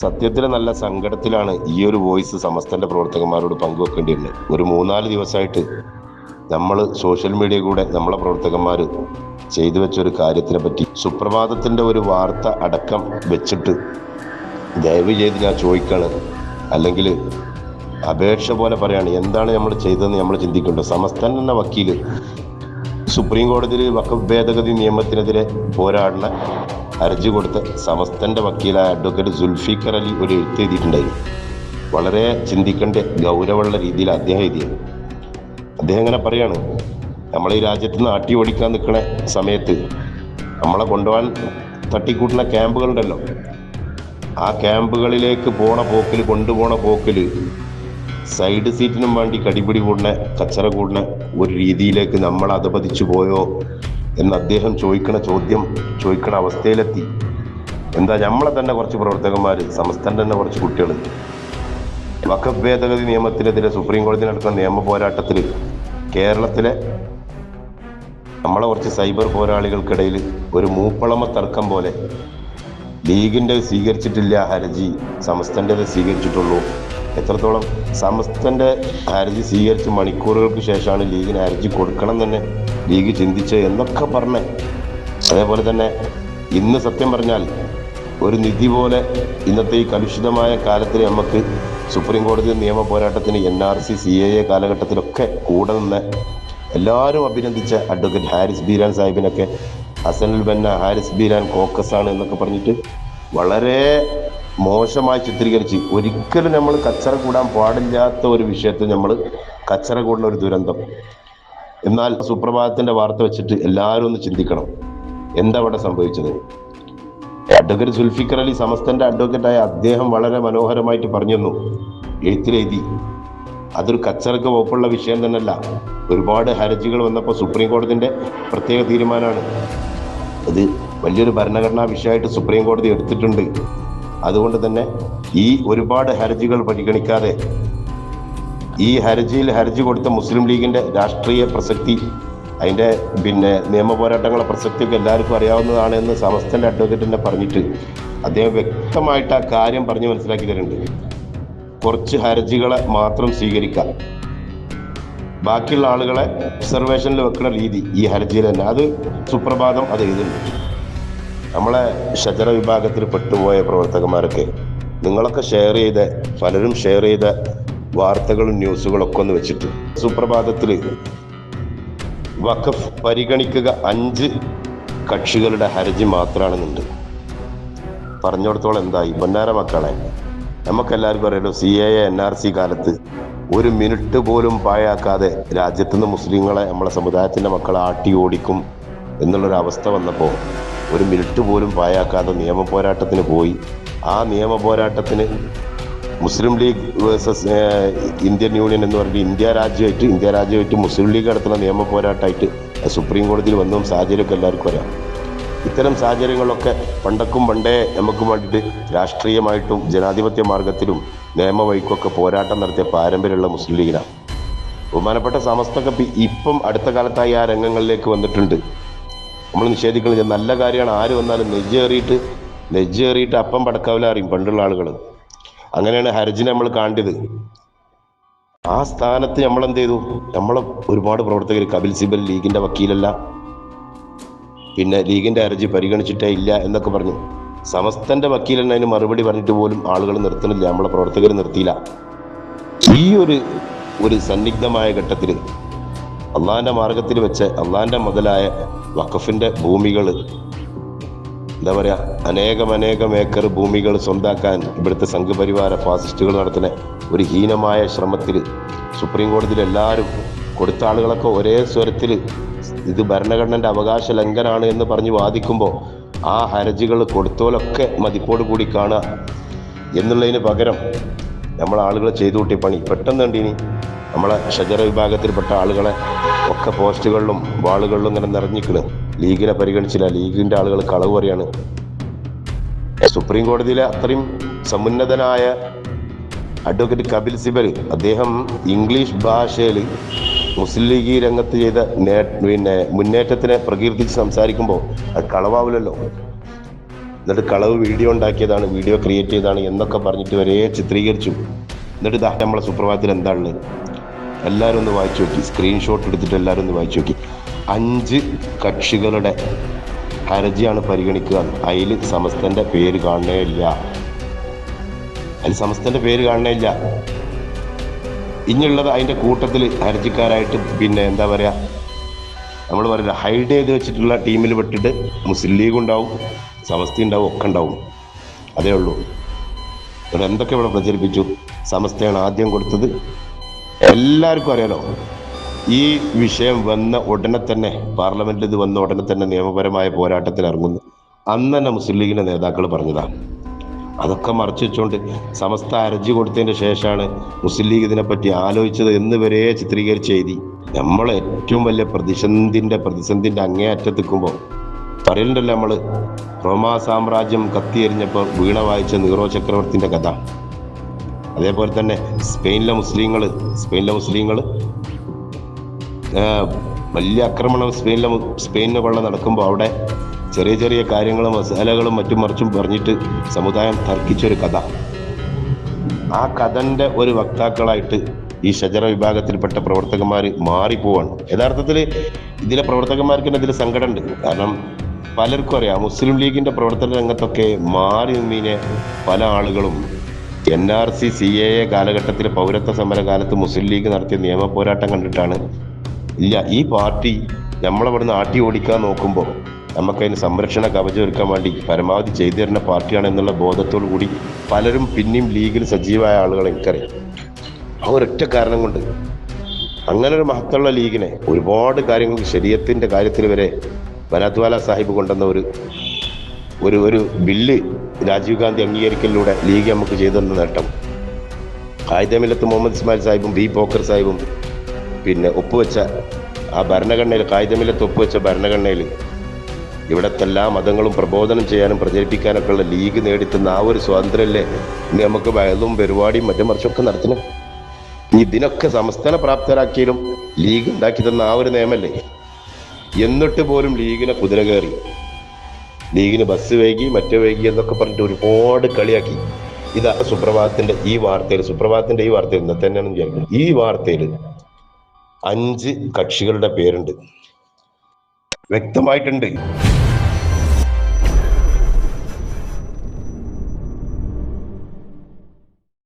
സത്യത്തിൽ നല്ല സങ്കടത്തിലാണ് ഈ ഒരു വോയിസ് സമസ്തന്റെ പ്രവർത്തകന്മാരോട് പങ്കുവെക്കേണ്ടിയിരുന്നത്. ഒരു മൂന്നാൽ ദിവസമായിട്ട് നമ്മൾ സോഷ്യൽ മീഡിയ കൂടെ നമ്മളെ പ്രവർത്തകന്മാർ ചെയ്തു വെച്ച ഒരു കാര്യത്തിനെ പറ്റി സുപ്രഭാതത്തിന്റെ ഒരു വാർത്ത അടക്കം വെച്ചിട്ട് ദയവ് ചെയ്ത് ഞാൻ ചോദിക്കാണ്. അല്ലെങ്കിൽ അപേക്ഷ പോലെ പറയാണ് എന്താണ് നമ്മൾ ചെയ്തതെന്ന് നമ്മൾ ചിന്തിക്കേണ്ടത് സമസ്തൻ എന്ന വക്കീൽ സുപ്രീം കോടതിയിൽ വക്കഭേദഗതി ഭേദഗതി നിയമത്തിനെതിരെ പോരാടുന്ന ഹർജി കൊടുത്ത സമസ്തന്റെ വക്കീലായ അഡ്വക്കേറ്റ് സുൽഫിക്കർ അലി ഒരു എഴുത്ത് എഴുതിയിട്ടുണ്ടായിരുന്നു. വളരെ ചിന്തിക്കേണ്ട ഗൗരവമുള്ള രീതിയിൽ അദ്ദേഹം എഴുതിയത്. അദ്ദേഹം ഇങ്ങനെ പറയാണ് നമ്മൾ ഈ രാജ്യത്ത് നിന്ന് ആട്ടി ഓടിക്കാൻ നിൽക്കുന്ന സമയത്ത് നമ്മളെ കൊണ്ടുപോകാൻ തട്ടിക്കൂട്ടുന്ന ക്യാമ്പുകളുണ്ടല്ലോ. ആ ക്യാമ്പുകളിലേക്ക് പോണ പോക്കിൽ കൊണ്ടുപോണ പോക്കിൽ സൈഡ് സീറ്റിനും വേണ്ടി കടിപിടി കൂടുന്ന കച്ചറ കൂടുന്ന ഒരു രീതിയിലേക്ക് നമ്മൾ അധപതിച്ചു പോയോ എന്ന് അദ്ദേഹം ചോദിക്കണ ചോദ്യം ചോദിക്കണ അവസ്ഥയിലെത്തി. എന്താ നമ്മളെ തന്നെ കുറച്ച് പ്രവർത്തകന്മാർ സംസ്ഥാനം തന്നെ കുറച്ച് കുട്ടികൾ വഖഫ് ഭേദഗതി നിയമത്തിനെതിരെ സുപ്രീം കോടതി നടക്കുന്ന നിയമ പോരാട്ടത്തിൽ കേരളത്തിലെ നമ്മളെ കുറച്ച് സൈബർ പോരാളികൾക്കിടയിൽ ഒരു മൂപ്പളമ തർക്കം പോലെ ലീഗിന്റെ സ്വീകരിച്ചിട്ടില്ല ഹർജി സമസ്തന്റെത് സ്വീകരിച്ചിട്ടുള്ളൂ. എത്രത്തോളം സമസ്തന്റെ ഹർജി സ്വീകരിച്ച് മണിക്കൂറുകൾക്ക് ശേഷമാണ് ലീഗിന് ഹർജി കൊടുക്കണം തന്നെ ലീഗ് ചിന്തിച്ചത് എന്നൊക്കെ പറഞ്ഞ് അതേപോലെ തന്നെ ഇന്ന് സത്യം പറഞ്ഞാൽ ഒരു നിധി പോലെ ഇന്നത്തെ ഈ കലുഷിതമായ കാലത്തിൽ നമുക്ക് സുപ്രീം കോടതി നിയമ പോരാട്ടത്തിന് N R C C A A കാലഘട്ടത്തിലൊക്കെ കൂടെ നിന്ന് എല്ലാവരും അഭിനന്ദിച്ച അഡ്വക്കേറ്റ് ഹാരിസ് ബീരാൻ സാഹിബിനൊക്കെ ഹസനുൽ ബന്ന ഹാരിസ് ബീരാൻ കോക്കസ് ആണ് എന്നൊക്കെ പറഞ്ഞിട്ട് വളരെ മോശമായി ചിത്രീകരിച്ച് ഒരിക്കലും നമ്മൾ കച്ചറ കൂടാൻ പാടില്ലാത്ത ഒരു വിഷയത്തിൽ നമ്മൾ കച്ചറ കൂടുന്ന ഒരു ദുരന്തം. എന്നാൽ സുപ്രഭാതത്തിന്റെ വാർത്ത വെച്ചിട്ട് എല്ലാവരും ഒന്ന് ചിന്തിക്കണം. എന്താ അവിടെ സംഭവിച്ചത്? അഡ്വക്കേറ്റ് സുൽഫിക്കർ അലി സമസ്തന്റെ അഡ്വക്കേറ്റായ അദ്ദേഹം വളരെ മനോഹരമായിട്ട് പറഞ്ഞെന്നു എഴുത്തിലെഴുതി അതൊരു കച്ചറക്ക് വകുപ്പുള്ള വിഷയം തന്നെയല്ല. ഒരുപാട് ഹർജികൾ വന്നപ്പോൾ സുപ്രീം കോടതിന്റെ പ്രത്യേക തീരുമാനമാണ്. അത് വലിയൊരു ഭരണഘടനാ വിഷയമായിട്ട് സുപ്രീം കോടതി എടുത്തിട്ടുണ്ട്. അതുകൊണ്ട് തന്നെ ഈ ഒരുപാട് ഹർജികൾ പരിഗണിക്കാതെ ഈ ഹർജിയിൽ ഹർജി കൊടുത്ത മുസ്ലിം ലീഗിന്റെ രാഷ്ട്രീയ പ്രസക്തി അതിന്റെ പിന്നെ നിയമ പോരാട്ടങ്ങളെ പ്രസക്തിയൊക്കെ എല്ലാവർക്കും അറിയാവുന്നതാണ് എന്ന് സമസ്തന്റെ അഡ്വക്കേറ്റ് തന്നെ പറഞ്ഞിട്ട് അദ്ദേഹം വ്യക്തമായിട്ട് ആ കാര്യം പറഞ്ഞ് മനസ്സിലാക്കി തരുന്നുണ്ട്. കുറച്ച് ഹർജികളെ മാത്രം സ്വീകരിക്കാം ബാക്കിയുള്ള ആളുകളെ ഒബ്സർവേഷനിൽ വെക്കുന്ന രീതി ഈ ഹർജിയിൽ തന്നെ. അത് സുപ്രഭാതം അത് എഴുതുന്നുണ്ട്. നമ്മളെ ഷജറ വിഭാഗത്തിൽ പെട്ടുപോയ പ്രവർത്തകന്മാരൊക്കെ നിങ്ങളൊക്കെ ഷെയർ ചെയ്ത പലരും ഷെയർ ചെയ്ത വാർത്തകളും ന്യൂസുകളൊക്കെ ഒന്ന് വെച്ചിട്ട് സുപ്രഭാതത്തിൽ വഖഫ് പരിഗണിക്കുക അഞ്ച് കക്ഷികളുടെ ഹർജി മാത്രമാണെന്നുണ്ട് പറഞ്ഞിടത്തോളം എന്തായി? പൊന്നാര മക്കളെ നമുക്കെല്ലാവർക്കും അറിയാലോ C A N R C കാലത്ത് ഒരു മിനിറ്റ് പോലും പാഴാക്കാതെ രാജ്യത്തുനിന്ന് മുസ്ലിങ്ങളെ നമ്മളെ സമുദായത്തിന്റെ മക്കളെ ആട്ടി ഓടിക്കും എന്നുള്ളൊരു അവസ്ഥ വന്നപ്പോൾ ഒരു മിനിറ്റ് പോലും പായാക്കാതെ നിയമ പോരാട്ടത്തിന് പോയി. ആ നിയമ പോരാട്ടത്തിന് Muslim League versus Indian Union എന്ന് പറഞ്ഞിട്ട് ഇന്ത്യ രാജ്യമായിട്ട് ഇന്ത്യ രാജ്യമായിട്ട് മുസ്ലിം ലീഗ് നടത്തുന്ന നിയമ പോരാട്ടമായിട്ട് സുപ്രീം കോടതിയിൽ വന്നതും സാഹചര്യമൊക്കെ എല്ലാവർക്കും അറിയാം. ഇത്തരം സാഹചര്യങ്ങളൊക്കെ പണ്ടക്കും പണ്ടേ നമുക്ക് വേണ്ടിയിട്ട് രാഷ്ട്രീയമായിട്ടും ജനാധിപത്യ മാർഗത്തിലും നിയമവഴിക്കൊക്കെ പോരാട്ടം നടത്തിയ പാരമ്പര്യമുള്ള മുസ്ലിം ലീഗിനാണ്. ബഹുമാനപ്പെട്ട സമസ്തൊക്കെ ഇപ്പം അടുത്ത കാലത്തായി ആ രംഗങ്ങളിലേക്ക് വന്നിട്ടുണ്ട്. നമ്മൾ നിഷേധിക്കുന്നത് നല്ല കാര്യമാണ്. ആര് വന്നാലും നെജ്ജേറിയിട്ട് നെജ്ജേറിയിട്ട് അപ്പം പടക്കാവില്ല അറിയും പണ്ടുള്ള ആളുകൾ അങ്ങനെയാണ് ഹർജിനെ നമ്മൾ കാണ്ടത് ആ സ്ഥാനത്ത് നമ്മൾ എന്ത് ചെയ്തു? നമ്മളെ ഒരുപാട് പ്രവർത്തകർ കപിൽ സിബൽ ലീഗിന്റെ വക്കീലല്ല. പിന്നെ ലീഗിന്റെ ഹർജി പരിഗണിച്ചിട്ടേ ഇല്ല എന്നൊക്കെ പറഞ്ഞു. സമസ്തന്റെ വക്കീൽ അതിന് മറുപടി പറഞ്ഞിട്ട് പോലും ആളുകൾ നിർത്തണില്ല നമ്മളെ പ്രവർത്തകർ നിർത്തിയില്ല. ഈ ഒരു ഒരു സന്നിഗ്ധമായ ഘട്ടത്തിൽ അള്ളാഹിന്റെ മാർഗത്തിൽ വെച്ച് അള്ളാഹിന്റെ മുതലായ വഖഫിന്റെ ഭൂമികൾ എന്താ പറയുക അനേകം അനേകം ഏക്കർ ഭൂമികൾ സ്വന്താക്കാൻ ഇവിടുത്തെ സംഘപരിവാര ഫാസിസ്റ്റുകൾ നടത്തുന്ന ഒരു ഹീനമായ ശ്രമത്തിൽ സുപ്രീം കോടതിയിൽ എല്ലാവരും കൊടുത്ത ആളുകളൊക്കെ ഒരേ സ്വരത്തിൽ ഇത് ഭരണഘടനന്റെ അവകാശ ലംഘനാണ് എന്ന് പറഞ്ഞ് വാദിക്കുമ്പോൾ ആ ഹർജികൾ കൊടുത്തോലൊക്കെ മതിപ്പോട് കൂടി കാണുക എന്നുള്ളതിന് പകരം നമ്മൾ ആളുകൾ ചെയ്തു കൂട്ടിയ പണി പെട്ടെന്ന് കണ്ടിനി. നമ്മളെ ഷജറ വിഭാഗത്തിൽപ്പെട്ട ആളുകളെ ഒക്കെ പോസ്റ്റുകളിലും വാളുകളിലും ഇങ്ങനെ നിറഞ്ഞിക്കണ് ലീഗിനെ പരിഗണിച്ചില്ല. ലീഗിന്റെ ആളുകൾ കളവ് പറയാണ്. സുപ്രീം കോടതിയിലെ അത്രയും സമുന്നതനായ അഡ്വക്കേറ്റ് കപിൽ സിബൽ അദ്ദേഹം ഇംഗ്ലീഷ് ഭാഷയിൽ മുസ്ലിം ലീഗ് രംഗത്ത് ചെയ്ത നേ പിന്നെ മുന്നേറ്റത്തിനെ പ്രകീർത്തിച്ച് സംസാരിക്കുമ്പോൾ അത് കളവാവില്ലല്ലോ. എന്നിട്ട് കളവ് വീഡിയോ ഉണ്ടാക്കിയതാണ് വീഡിയോ ക്രിയേറ്റ് ചെയ്തതാണ് എന്നൊക്കെ പറഞ്ഞിട്ട് വരെ ചിത്രീകരിച്ചു. എന്നിട്ട് ഇതാ നമ്മളെ സുപ്രഭാതത്തിൽ എന്താണുള്ളത് എല്ലാവരും ഒന്ന് വായിച്ചു നോക്കി. സ്ക്രീൻഷോട്ട് എടുത്തിട്ട് എല്ലാവരും ഒന്ന് വായിച്ചു നോക്കി. അഞ്ച് കക്ഷികളുടെ ഹർജിയാണ് പരിഗണിക്കുക. അതിൽ സമസ്തന്റെ പേര് കാണണേ ഇല്ല അതിൽ സമസ്തന്റെ പേര് കാണണേ ഇല്ല ഇനിയുള്ളത് അതിന്റെ കൂട്ടത്തിൽ ഹർജിക്കാരായിട്ട് പിന്നെ എന്താ പറയുക നമ്മൾ പറയുന്നത് ഹൈഡ് ചെയ്ത് വെച്ചിട്ടുള്ള ടീമിൽ പെട്ടിട്ട് മുസ്ലിം ലീഗ് ഉണ്ടാവും സമസ്ത ഉണ്ടാവും ഒക്കെ ഉണ്ടാവും. അതേ ഉള്ളൂ. അവരെന്തൊക്കെ ഇവിടെ പ്രചരിപ്പിച്ചു? സമസ്തയാണ് ആദ്യം കൊടുത്തത്. എല്ലാവർക്കും അറിയാലോ ഈ വിഷയം വന്ന ഉടനെ തന്നെ പാർലമെന്റിൽ ഇത് വന്ന ഉടനെ തന്നെ നിയമപരമായ പോരാട്ടത്തിൽ ഇറങ്ങുന്നു. അന്ന് തന്നെ മുസ്ലിം ലീഗിന്റെ നേതാക്കൾ പറഞ്ഞതാണ് അതൊക്കെ മറച്ചു വെച്ചുകൊണ്ട് സമസ്ത അരജി കൊടുത്തതിന് ശേഷമാണ് മുസ്ലിം ലീഗ് ഇതിനെപ്പറ്റി ആലോചിച്ചത് എന്ന് വരെ ചിത്രീകരിച്ച എഴുതി നമ്മൾ ഏറ്റവും വലിയ പ്രതിസന്ധിന്റെ പ്രതിസന്ധിന്റെ അങ്ങേയറ്റത്തിക്കുമ്പോൾ പറയലുണ്ടല്ലോ നമ്മൾ റോമാ സാമ്രാജ്യം കത്തിയെറിഞ്ഞപ്പോൾ വീണ വായിച്ച നീറോ ചക്രവർത്തിന്റെ കഥ. അതേപോലെ തന്നെ സ്പെയിനിലെ മുസ്ലിങ്ങൾ സ്പെയിനിലെ മുസ്ലിങ്ങൾ വലിയ ആക്രമണം സ്പെയിനിലെ സ്പെയിനിലെ കൊള്ള നടക്കുമ്പോൾ അവിടെ ചെറിയ ചെറിയ കാര്യങ്ങളും മസാലകളും മറ്റും മറിച്ചും പറഞ്ഞിട്ട് സമുദായം തർക്കിച്ചൊരു കഥ. ആ കഥന്റെ ഒരു വക്താക്കളായിട്ട് ഈ ഷജറ വിഭാഗത്തിൽപ്പെട്ട പ്രവർത്തകന്മാർ മാറിപ്പോവാണ്. യഥാർത്ഥത്തിൽ ഇതിലെ പ്രവർത്തകന്മാർക്ക് തന്നെ ഇതിൽ സങ്കടമുണ്ട്. കാരണം പലർക്കും അറിയാം മുസ്ലിം ലീഗിന്റെ പ്രവർത്തന രംഗത്തൊക്കെ മാറി നിന്നീനെ പല ആളുകളും N R C C A A കാലഘട്ടത്തിൽ പൗരത്വ സമര കാലത്ത് മുസ്ലിം ലീഗ് നടത്തിയ നിയമ പോരാട്ടം കണ്ടിട്ടാണ്. ഇല്ല ഈ പാർട്ടി നമ്മളവിടുന്ന് ആട്ടി ഓടിക്കാൻ നോക്കുമ്പോൾ നമുക്കതിന് സംരക്ഷണ കവചം ഒരുക്കാൻ വേണ്ടി പരമാവധി ചെയ്തു തരുന്ന പാർട്ടിയാണ് എന്നുള്ള ബോധത്തോടു കൂടി പലരും പിന്നെയും ലീഗിൽ സജീവമായ ആളുകളെ എനിക്കറിയാം. ആ ഒരൊറ്റ കാരണം കൊണ്ട് അങ്ങനെ ഒരു മഹത്തുള്ള ലീഗിനെ ഒരുപാട് കാര്യങ്ങൾ ശരീരത്തിന്റെ കാര്യത്തിൽ വരെ ബനാത്വാല സാഹിബ് കൊണ്ടുവന്ന ഒരു ഒരു ഒരു ബില്ല് രാജീവ് ഗാന്ധി അംഗീകരിക്കലിലൂടെ ലീഗ് നമുക്ക് ചെയ്തു തന്ന നേട്ടം. കായികമില്ലത്ത് മുഹമ്മദ് ഇസ്മായിൽ സാഹിബും ബി പോക്കർ സാഹിബും പിന്നെ ഒപ്പുവെച്ച ആ ഭരണഘടനയിൽ കായികമില്ലത്ത് ഒപ്പുവെച്ച ഭരണഘടനയിൽ ഇവിടത്തെ എല്ലാ മതങ്ങളും പ്രബോധനം ചെയ്യാനും പ്രചരിപ്പിക്കാനൊക്കെ ഉള്ള ലീഗ് നേടിത്തുന്ന ആ ഒരു സ്വാതന്ത്ര്യമല്ലേ ഇനി നമുക്ക് വയലും പരിപാടിയും മറ്റും മറിച്ചൊക്കെ നടത്തണം ഇതിനൊക്കെ സംസ്ഥാന പ്രാപ്തരാക്കിയാലും ലീഗ് ഉണ്ടാക്കി തന്ന ആ ഒരു നിയമല്ലേ? എന്നിട്ട് പോലും ലീഗിനെ കുതിര കയറി ലീഗിന് ബസ് വൈകി മറ്റേ വൈകി എന്നൊക്കെ പറഞ്ഞിട്ട് ഒരുപാട് കളിയാക്കി. ഇതാ സുപ്രഭാതത്തിന്റെ ഈ വാർത്തയിൽ സുപ്രഭാതത്തിന്റെ ഈ വാർത്തയിൽ ഇന്നത്തെ തന്നെയാണ് വിചാരിക്കുന്നത് ഈ വാർത്തയിൽ അഞ്ച് കക്ഷികളുടെ പേരുണ്ട്. വ്യക്തമായിട്ടുണ്ട്.